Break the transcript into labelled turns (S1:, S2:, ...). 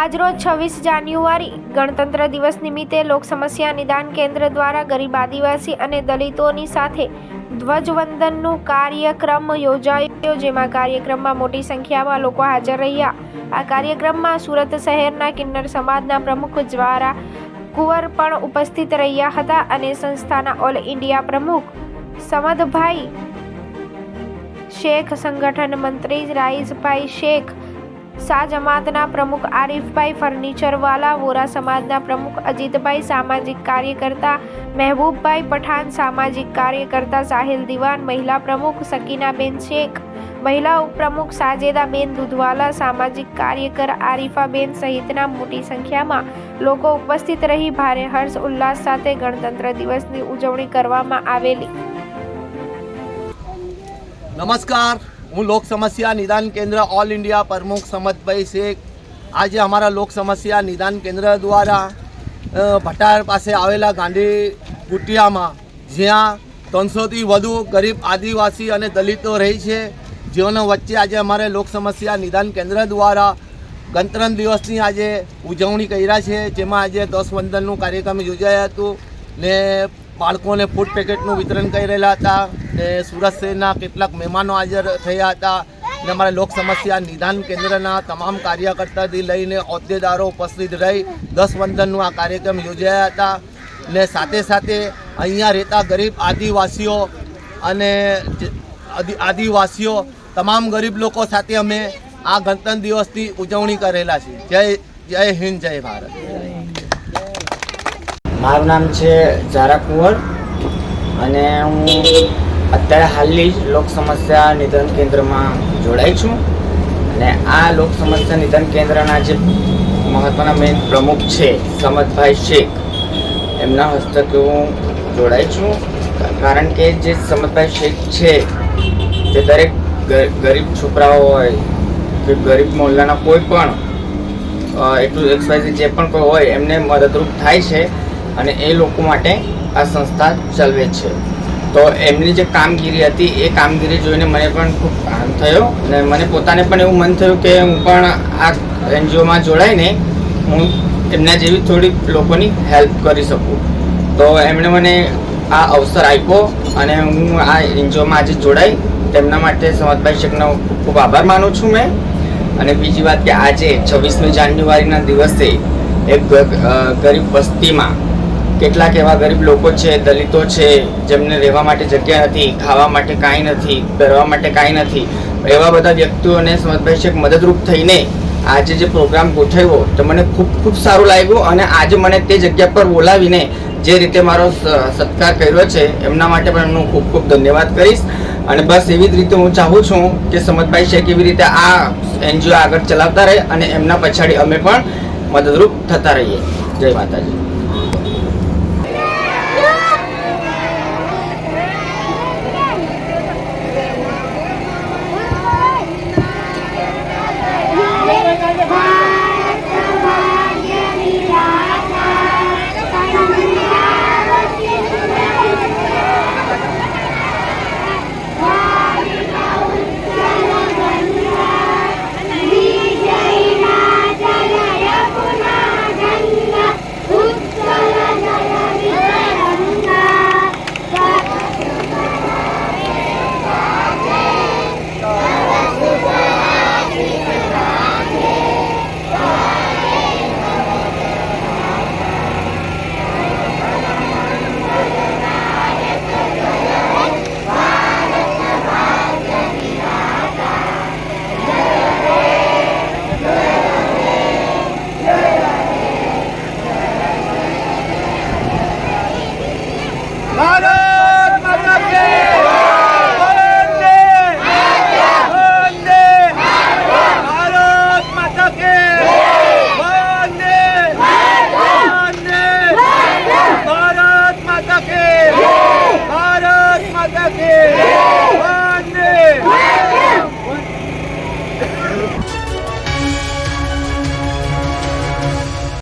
S1: આજરોજ છવ્વીસ જાન્યુઆરી ગણતંત્ર દિવસ નિમિત્તે લોક સમસ્યા નિદાન કેન્દ્ર દ્વારા ગરીબ આદિવાસી અને દલિતોની સાથે ધ્વજવંદનનું કાર્યક્રમ યોજાયો, જેમાં કાર્યક્રમમાં મોટી સંખ્યામાં લોકો હાજર રહ્યા. આ કાર્યક્રમમાં સુરત શહેરના કિન્નર સમાજના પ્રમુખ દ્વારા કુંવર પણ ઉપસ્થિત રહ્યા હતા અને સંસ્થાના ઓલ ઇન્ડિયા પ્રમુખ સમદભાઈ શેખ, સંગઠન મંત્રી રાઈઝભાઈ શેખ શાહ જમાતના પ્રમુખ આરીફભાઈ ફર્નિચરવાલા, વોરા સમાજના પ્રમુખ અજીતભાઈ, સામાજિક કાર્યકર્તા મહેબૂબભાઈ પઠાણ, સામાજિક કાર્યકર્તા સાહિલ દિવાન, મહિલા પ્રમુખ સકીનાબેન શેખ, મહિલા ઉપપ્રમુખ સાજેદાબેન દુધવાલા, સામાજિક કાર્યકર આરિફાબેન સહિતના મોટી સંખ્યામાં લોકો ઉપસ્થિત રહી ભારે હર્ષ ઉલ્લાસ સાથે ગણતંત્ર દિવસની ઉજવણી કરવામાં આવેલી.
S2: નમસ્કાર. હું લોક સમસ્યા નિદાન કેન્દ્ર ઓલ ઇન્ડિયા પ્રમુખ સમતભાઈ શેખ. આજે અમારા લોક સમસ્યા નિદાન કેન્દ્ર દ્વારા ભટાર પાસે આવેલા ગાંધી કુટિયામાં જ્યાં ત્રણસોથી વધુ ગરીબ આદિવાસી અને દલિતો રહે છે. જેઓના વચ્ચે આજે અમારે લોક સમસ્યા નિદાન કેન્દ્ર દ્વારા ગણતંત્ર દિવસની આજે ઉજવણી કર્યા છે. જેમાં આજે દસ વંદનનું કાર્યક્રમ યોજાયું હતું ને બાળકોને ફૂડ પેકેટનું વિતરણ કરી રહેલા હતા ને સુરત શહેરના કેટલાક મહેમાનો હાજર થયા હતા ને અમારા લોક સમસ્યા નિદાન કેન્દ્રના તમામ કાર્યકર્તાથી લઈને હોદ્દેદારો ઉપસ્થિત રહી દસ વંદનનું આ કાર્યક્રમ યોજાયા હતા ને સાથે સાથે અહીંયા રહેતા ગરીબ આદિવાસીઓ અને આદિવાસીઓ, તમામ ગરીબ લોકો સાથે અમે આ ગણતંત્ર દિવસની ઉજવણી કરેલા છે જય જય હિન્દ, જય ભારત.
S3: મારું નામ છે જારા કુંવર અને હું અત્યારે હાલની જ લોક સમસ્યા નિદાન કેન્દ્રમાં જોડાઈ છું. અને આ લોક સમસ્યા નિદાન કેન્દ્રના જે મહત્ત્વના મેઇન પ્રમુખ છે સમદભાઈ શેખ, એમના હસ્તકે હું જોડાઈ છું. કારણ કે જે સમદભાઈ શેખ છે, તે દરેક ગરીબ છોકરાઓ હોય કે ગરીબ મોહલ્લાના કોઈ પણ એટલું એક્સવાયઝી જે પણ કોઈ હોય, એમને મદદરૂપ થાય છે. અને એ લોકો માટે આ સંસ્થા ચલાવે છે. તો એમની જે કામગીરી હતી, એ કામગીરી જોઈને મને પણ ખૂબ આનંદ થયો અને મને પોતાને પણ એવું મન થયું કે હું પણ આ એનજીઓમાં જોડાઈને હું એમના જેવી થોડી લોકોની હેલ્પ કરી શકું. તો એમણે મને આ અવસર આપ્યો અને હું આ એનજીઓમાં આજે જોડાઈ. તેમના માટે સમતભાઈ શેખનો ખૂબ આભાર માનું છું મેં. અને બીજી વાત કે આજે છવ્વીસમી જાન્યુઆરીના દિવસે એક ગરીબ વસ્તીમાં કેટલાક એવા ગરીબ લોકો છે, દલિતો છે, જેમને રહેવા માટે જગ્યા નથી, ખાવા માટે કાંઈ નથી, પહેરવા માટે કાંઈ નથી. એવા બધા વ્યક્તિઓને સમજભાઈ શેખ મદદરૂપ થઈને આજે જે પ્રોગ્રામ ગોઠવ્યો, તો મને ખૂબ ખૂબ સારું લાગ્યું અને આજે મને તે જગ્યા પર બોલાવીને જે રીતે મારો સત્કાર કર્યો છે, એમના માટે પણ એમનો ખૂબ ખૂબ ધન્યવાદ કરીશ. અને બસ એવી જ રીતે હું ચાહું છું કે સમજભાઈ શેખ એવી રીતે આ એનજીઓ આગળ ચલાવતા રહે અને એમના પછાડી અમે પણ મદદરૂપ થતા રહીએ. જય માતાજી.
S2: ભારત